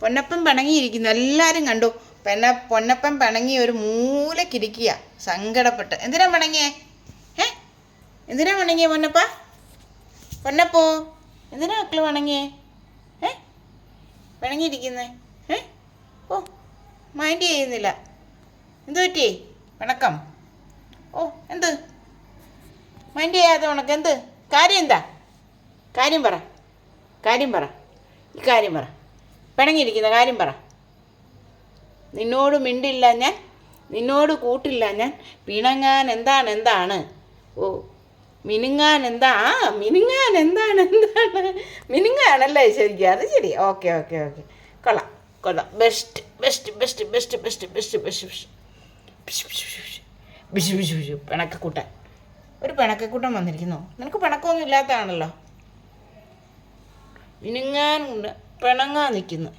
പൊന്നപ്പൻ പിണങ്ങിയിരിക്കുന്നു. എല്ലാവരും കണ്ടു. പെന്ന പൊന്നപ്പൻ പിണങ്ങി ഒരു മൂലക്കിരിക്കുക സങ്കടപ്പെട്ട്. എന്തിനാ പിണങ്ങിയേ? ഏ എന്തിനാ പിണങ്ങിയേ പൊന്നപ്പ? പൊന്നപ്പോ എന്തിനാ മക്കൾ പിണങ്ങിയേ? ഏ പിണങ്ങിയിരിക്കുന്നേ? ഏ ഓ മൈൻഡ് ചെയ്യുന്നില്ല. എന്ത് പറ്റി പിണക്കം ഓ എന്ത്? മൈൻഡ് ചെയ്യാതെ ഉണക്ക് എന്ത്? കാര്യം എന്താ? കാര്യം പറ. കാര്യം പറ. ഈ കാര്യം പറ. പിണങ്ങിയിരിക്കുന്ന കാര്യം പറ. നിന്നോട് മിണ്ടില്ല ഞാൻ നിന്നോട് കൂട്ടില്ല ഞാൻ. പിണങ്ങാൻ എന്താണ് എന്താണ്? ഓ മിനുങ്ങാൻ എന്താ? ആ മിനുങ്ങാൻ എന്താണ് എന്താണ്? മിനുങ്ങാണല്ലേ ശരിക്കും. അത് ശരി. Okay okay okay. കൊള്ളാം കൊള്ളാം. Best best best best best best best best Bishu Bishu Bishu പിണക്കക്കൂട്ടൻ. ഒരു പിണക്കക്കൂട്ടം വന്നിരിക്കുന്നു. നിനക്ക് പിണക്കമൊന്നും ഇല്ലാത്തതാണല്ലോ. മിനുങ്ങാൻ കൊണ്ട് പിണങ്ങാൻ നിൽക്കുന്നു